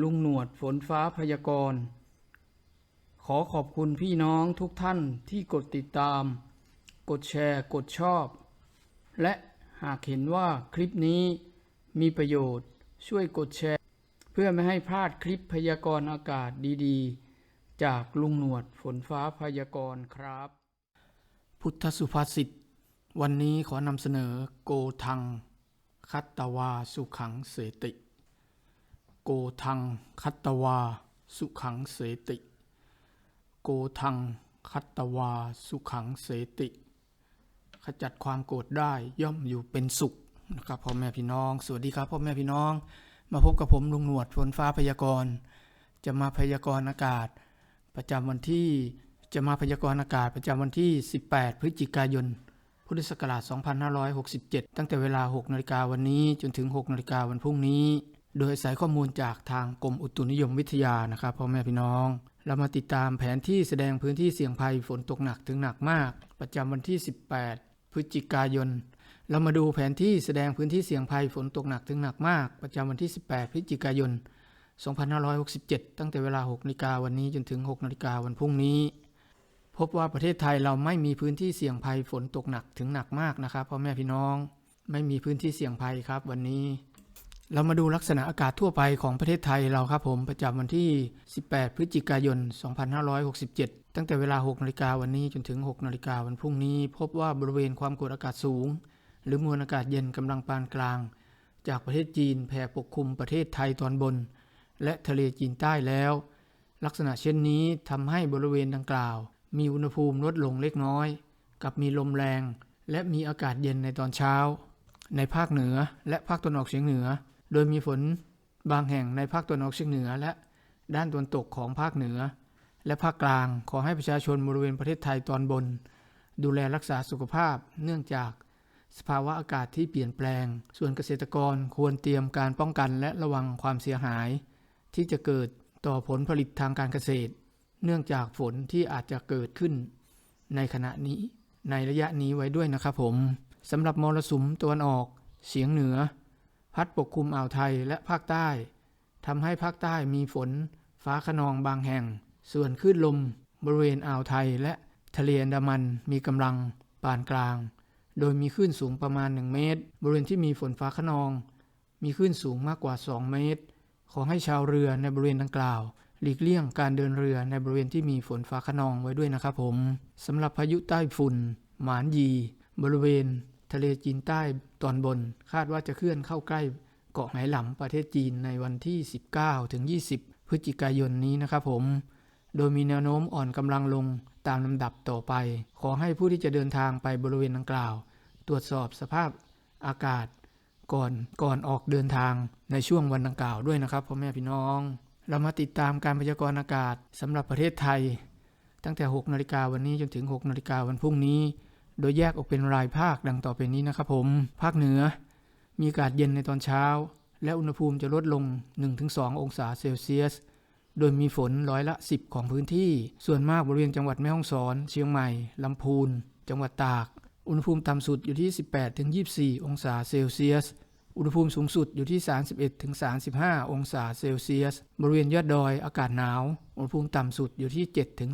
ลุงหนวดฝนฟ้าพยากรณ์ ขอขอบคุณพี่น้องทุกท่านที่กดติดตาม กดแชร์ กดชอบ และหากเห็นว่าคลิปนี้มีประโยชน์ช่วยกดแชร์ เพื่อไม่ให้พลาดคลิปพยากรณ์อากาศดีๆ จากลุงหนวดฝนฟ้าพยากรณ์ครับ พุทธสุภาษิตวันนี้ขอนำเสนอโกทัง คัตตวาสุขังเสติ โกทังคัตวา สุขังเสติ โกทังคัตวา สุขังเสติ ขจัดความโกรธได้ย่อมอยู่เป็นสุขนะครับพ่อแม่พี่น้อง สวัสดีครับพ่อแม่พี่น้อง มาพบกับผมลุงหนวดฝนฟ้าพยากรณ์ จะมาพยากรณ์อากาศ ประจำวันที่จะมาพยากรณ์อากาศประจำวันที่ 18 พฤศจิกายน พุทธศักราช 2567 ตั้งแต่เวลา 6 นาฬิกาวันนี้จนถึง 6 นาฬิกาวันพรุ่งนี้ โดยอาศัยข้อมูลจากทางกรมอุตุนิยมวิทยานะครับพ่อแม่พี่น้อง เรามาติดตามแผนที่แสดงพื้นที่เสี่ยงภัยฝนตกหนักถึงหนักมาก ประจำวันที่ 18 พฤศจิกายน เรามาดูแผนที่แสดงพื้นที่เสี่ยงภัยฝนตกหนักถึงหนักมาก ประจำวันที่ 18 พฤศจิกายน 2567 ตั้งแต่เวลา6นาฬิกาวันนี้จนถึง6นาฬิกาวันพรุ่งนี้ พบว่าประเทศไทยเราไม่มีพื้นที่เสี่ยงภัยฝนตกหนักถึงหนักมากนะครับพ่อแม่พี่น้อง ไม่มีพื้นที่เสี่ยงภัยครับวันนี้ เรามาดูลักษณะอากาศทั่วไปของประเทศไทยเราครับผมประจำวันที่ 18 พฤศจิกายน 2567 ตั้งแต่เวลา 6นาฬิกาวันนี้จนถึง 6นาฬิกาวันพรุ่งนี้ พบว่าบริเวณความกดอากาศสูง หรือมวลอากาศเย็นกำลังปานกลาง จากประเทศจีนแผ่ปกคลุมประเทศไทยตอนบน และทะเลจีนใต้แล้ว ลักษณะเช่นนี้ทำให้บริเวณดังกล่าว มีอุณหภูมิลดลงเล็กน้อย กับมีลมแรง และมีอากาศเย็นในตอนเช้า ในภาคเหนือและภาคตะวันออกเฉียงเหนือ โดยมีฝนบางแห่งในภาคตะวันออกเฉียงเหนือ และด้านตะวันตกของภาคเหนือ และภาคกลางขอให้ประชาชนบริเวณประเทศไทยตอนบน ดูแลรักษาสุขภาพ เนื่องจากสภาวะอากาศที่เปลี่ยนแปลง ส่วนเกษตรกรควรเตรียมการป้องกันและระวังความเสียหาย ที่จะเกิดต่อผลผลิตทางการเกษตร เนื่องจากฝนที่อาจจะเกิดขึ้น ในขณะนี้ในระยะนี้ไว้ด้วยนะครับผมสำหรับมรสุมตะวันออกเฉียงเหนือ พัดปกคลุมอ่าวไทยและภาคใต้ทำให้ภาคใต้มีฝน ฟ้าขนองบางแห่ง ส่วนคลื่นลม บริเวณอ่าวไทยและทะเลอันดามันมีกำลังปานกลาง โดยมีคลื่นสูงประมาณ 1 เมตร บริเวณที่มีฝนฟ้าขนอง มีคลื่นสูงมากกว่า 2 เมตร ขอให้ชาวเรือในบริเวณดังกล่าว หลีกเลี่ยงการเดินเรือในบริเวณที่มีฝนฟ้าขนองไว้ด้วยนะครับผมสำหรับพายุใต้ฝุ่น หมานยี บริเวณ ทะเลจีนใต้ตอนบนคาดว่าจะเคลื่อนเข้าใกล้เกาะไหหลำประเทศจีนในวันที่ 19 ถึง 20 พฤศจิกายนนี้นะครับผม โดยมีแนวโน้มอ่อนกำลังลงตามลำดับต่อไป ขอให้ผู้ที่จะเดินทางไปบริเวณดังกล่าว ตรวจสอบสภาพอากาศก่อนก่อนออกเดินทางในช่วงวันดังกล่าวด้วยนะครับพ่อแม่พี่น้อง เรามาติดตามการพยากรณ์อากาศสำหรับประเทศไทย ตั้งแต่ 6 นาฬิกาวันนี้จนถึง 6 นาฬิกาวันพรุ่งนี้ โดยแยกออกเป็นรายภาคดังต่อไปนี้นะครับผม ภาคเหนือ มีอากาศเย็นในตอนเช้า และอุณหภูมิจะลดลง 1-2 องศาเซลเซียส โดยมีฝนร้อยละ 10 ของพื้นที่ ส่วนมากบริเวณจังหวัดแม่ฮ่องสอน เชียงใหม่ ลำพูน จังหวัดตาก อุณหภูมิต่ำสุดอยู่ที่ 18-24 องศาเซลเซียส อุณหภูมิสูงสุดอยู่ที่ 31-35 องศาเซลเซียส บริเวณยอดดอยอากาศหนาว อุณหภูมิต่ำสุดอยู่ที่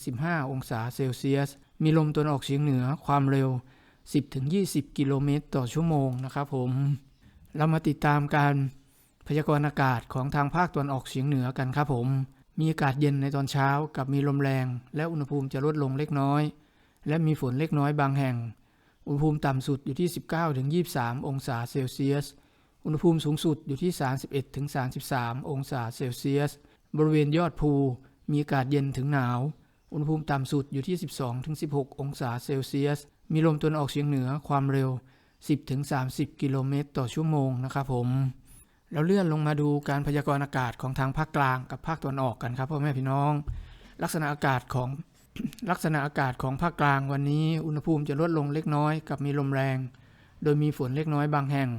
7-15 องศาเซลเซียส มีลมตะวันออกเฉียงเหนือความเร็ว 10-20 กิโลเมตรต่อชั่วโมงนะครับผม เรามาติดตามการพยากรณ์อากาศของทางภาคตะวันออกเฉียงเหนือกันครับผม มีอากาศเย็นในตอนเช้ากับมีลมแรง และอุณหภูมิจะลดลงเล็กน้อย และมีฝนเล็กน้อยบางแห่ง อุณหภูมิต่ำสุดอยู่ที่ 19-23 องศาเซลเซียส อุณหภูมิสูงสุดอยู่ที่ 31-33 องศาเซลเซียส บริเวณยอดภูมีอากาศเย็นถึงหนาว อุณหภูมิต่ำสุดอยู่ที่ 12-16 องศาเซลเซียส มีลมตะวันออกเฉียงเหนือความเร็ว 10-30 กิโลเมตรต่อชั่วโมงนะครับผมแล้วเลื่อนลงมาดูการพยากรณ์อากาศของทางภาคกลางกับภาคตะวันออกกันครับพ่อแม่พี่น้อง ลักษณะอากาศของลักษณะอากาศของภาคกลางวันนี้อุณหภูมิจะลดลงเล็กน้อยกับมีลมแรง โดยมีฝนเล็กน้อยบางแห่ง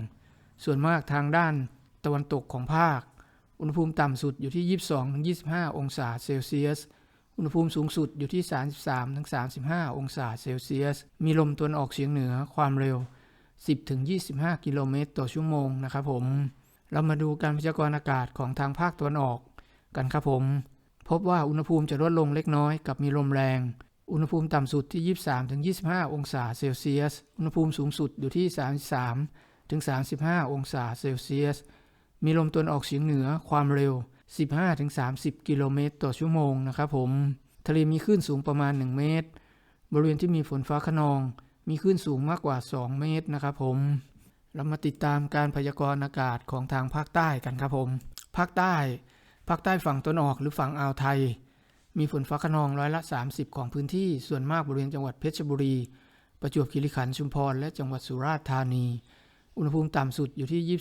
ส่วนมากทางด้านตะวันตกของภาค อุณหภูมิต่ำสุดอยู่ที่ 22-25 องศาเซลเซียส อุณหภูมิสูงสุดอยู่ที่ 33-35 องศาเซลเซียส มีลมตะวันออกเฉียงเหนือความเร็ว 10-25 กิโลเมตรต่อชั่วโมงนะครับผม เรามาดูการพยากรณ์อากาศของทางภาคตะวันออกกันครับผม พบว่าอุณหภูมิจะลดลงเล็กน้อยกับมีลมแรง อุณหภูมิต่ำสุดที่ 23-25 องศาเซลเซียส อุณหภูมิสูงสุดอยู่ที่ 33-35 องศาเซลเซียส มีลมตะวันออกเฉียงเหนือความเร็ว 15-30 กิโลเมตรต่อชั่วโมงนะครับผม ทะเลมีคลื่นสูงประมาณ 1 เมตร บริเวณที่มีฝนฟ้าขนอง มีคลื่นสูงมากกว่า 2 เมตรนะครับผม เรามาติดตามการพยากรณ์อากาศของทางภาคใต้กันครับผม ภาคใต้ ภาคใต้ฝั่งตะนออกหรือฝั่งอ่าวไทย มีฝนฟ้าขนองร้อยละ 30 ของพื้นที่ ส่วนมากบริเวณจังหวัดเพชรบุรี ประจวบคีรีขันธ์ ชุมพร และจังหวัดสุราษฎร์ธานี อุณหภูมิต่ำสุดอยู่ที่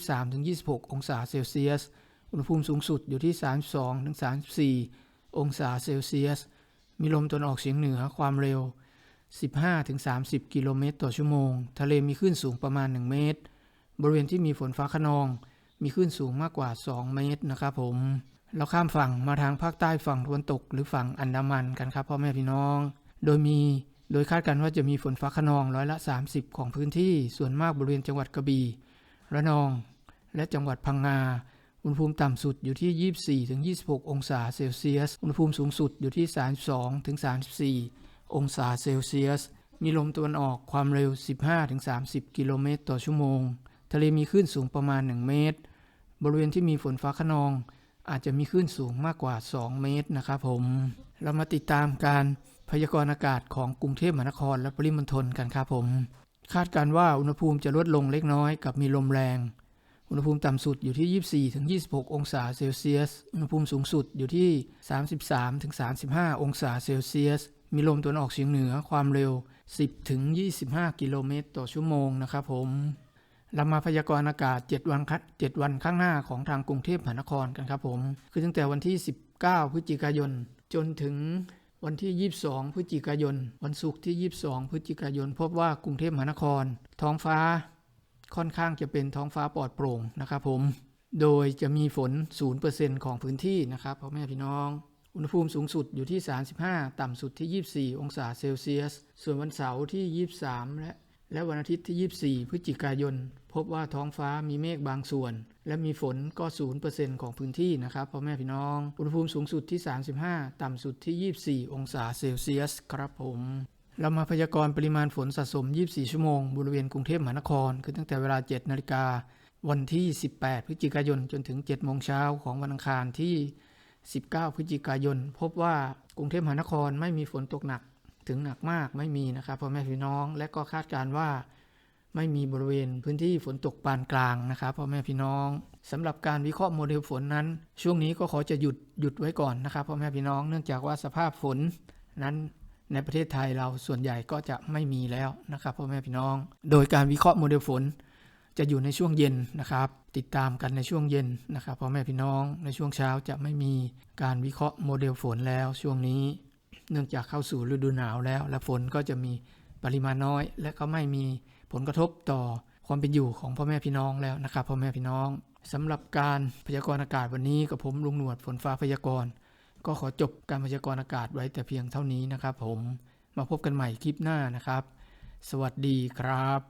23-26 องศาเซลเซียส อุณหภูมิสูงสุดอยู่ที่ 32-34 องศาเซลเซียส มีลมตะวันออกเฉียงเหนือความเร็ว 15-30 กิโลเมตรต่อชั่วโมง ทะเลมีคลื่นสูงประมาณ 1 เมตร บริเวณที่มีฝนฟ้าขนอง มีคลื่นสูงมากกว่า 2 เมตรนะครับผมเราข้ามฝั่งมาทางภาคใต้ฝั่งตะวันตก หรือฝั่งอันดามันกันครับพ่อแม่พี่น้อง โดยมีโดยคาดการณ์ว่าจะมีฝนฟ้าขนองร้อยละ 30 ของพื้นที่ส่วนมากบริเวณจังหวัดกระบี่ระนอง และจังหวัดพังงา อุณหภูมิต่ำสุดอยู่ที่ 24-26 องศาเซลเซียส อุณหภูมิสูงสุดอยู่ที่ 32-34 องศาเซลเซียส มีลมตะวันออกความเร็ว 15-30 กิโลเมตรต่อชั่วโมง ทะเลมีคลื่นสูงประมาณ 1 เมตร บริเวณที่มีฝนฟ้าขนอง อาจจะมีคลื่นสูงมากกว่า 2 เมตรนะครับผม เรามาติดตามการพยากรณ์อากาศของกรุงเทพมหานครและปริมณฑลกันครับผม คาดการว่าอุณหภูมิจะลดลงเล็กน้อยกับมีลมแรง อุณหภูมิต่ำสุดอยู่ที่ 24-26 องศาเซลเซียส อุณหภูมิสูงสุดอยู่ที่ 33-35 องศาเซลเซียส มีลมตะวันออกเฉียงเหนือความเร็ว 10-25 กิโลเมตรต่อชั่วโมงนะครับผมเรามาพยากรณ์อากาศ 7 วันคัด7วันข้างหน้าของทางกรุงเทพมหานครกันครับผม คือตั้งแต่วันที่ 19 พฤศจิกายน จนถึงวันที่ 22 พฤศจิกายน วันศุกร์ที่ 22 พฤศจิกายน พบว่ากรุงเทพมหานคร ท้องฟ้า ค่อนข้างจะเป็นท้องฟ้าปลอดโปร่งนะครับผม โดยจะมีฝน 0%ของพื้นที่นะครับพ่อแม่พี่น้อง อุณหภูมิสูงสุดอยู่ที่ 35 ต่ำสุดที่ 24 องศาเซลเซียส ส่วนวันเสาร์ที่ 23 และและวันอาทิตย์ที่ 24 พฤศจิกายน พบว่าท้องฟ้ามีเมฆบางส่วน และมีฝนก็ 0%ของพื้นที่นะครับพ่อแม่พี่น้อง อุณหภูมิสูงสุดที่ 35 ต่ำสุดที่ 24 องศาเซลเซียส ครับผม เรามาพยากรณ์ปริมาณฝนสะสม 24 ชั่วโมง บริเวณกรุงเทพมหานคร คือตั้งแต่เวลา 7 นาฬิกา วันที่ 18 พฤศจิกายน จนถึง 7 โมงเช้าของวันอังคารที่ 19 พฤศจิกายน พบว่ากรุงเทพมหานครไม่มีฝนตกหนักถึงหนักมากไม่มีนะครับพ่อแม่พี่น้อง และก็คาดการว่าไม่มีบริเวณพื้นที่ฝนตกปานกลางนะครับพ่อแม่พี่น้องสำหรับการวิเคราะห์โมเดลฝนนั้น ช่วงนี้ก็ขอจะหยุดหยุดไว้ก่อนนะครับพ่อแม่พี่น้อง เนื่องจากว่าสภาพฝนนั้น ในประเทศไทยเราส่วนใหญ่ก็จะไม่มีแล้วนะครับพ่อแม่พี่น้อง โดยการวิเคราะห์โมเดลฝน จะอยู่ในช่วงเย็นนะครับ ติดตามกันในช่วงเย็นนะครับพ่อแม่พี่น้อง ในช่วงเช้าจะไม่มีการวิเคราะห์โมเดลฝนแล้วช่วงนี้ เนื่องจากเข้าสู่ฤดูหนาวแล้ว และฝนก็จะมีปริมาณน้อย และก็ไม่มีผลกระทบต่อความเป็นอยู่ของพ่อแม่พี่น้องแล้วนะครับพ่อแม่พี่น้องสำหรับการพยากรณ์อากาศวันนี้กับผมลุงหนวดฝนฟ้าพยากรณ์ ก็ขอจบการพยากรณ์อากาศไว้แต่เพียงเท่านี้นะครับผม มาพบกันใหม่คลิปหน้านะครับ สวัสดีครับ